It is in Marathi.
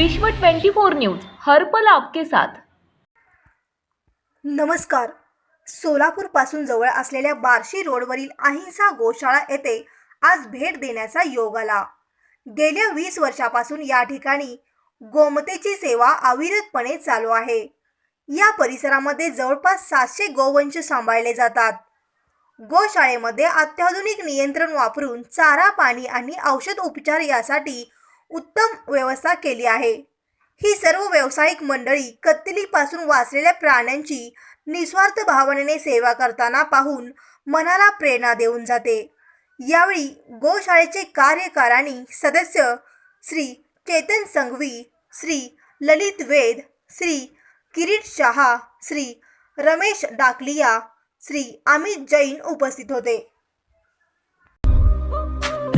विश्व 24 न्यूज हर पल आपके साथ. नमस्कार. सोलापूरपासून जवळ असलेल्या बार्शी रोडवरील अहिंसा गोशाळा येथे आज भेट देण्याचा योग आला. गेल्या वीस वर्षापासून या ठिकाणी गोमतेची सेवा अविरतपणे चालू आहे. या परिसरामध्ये जवळपास सातशे गोवंश सांभाळले जातात. गोशाळेमध्ये अत्याधुनिक नियंत्रण वापरून चारा पाणी आणि औषध उपचार यासाठी उत्तम व्यवस्था केली आहे. ही सर्व व्यावसायिक मंडळी कत्तलीपासून वाचलेल्या प्राण्यांची निस्वार्थ भावनेने सेवा करताना पाहून मनाला प्रेरणा देऊन जाते. यावेळी गोशाळेचे कार्यकारिणी सदस्य श्री चेतन संघवी श्री ललित वेद श्री किरीट शहा श्री रमेश डाकलिया श्री अमित जैन उपस्थित होते.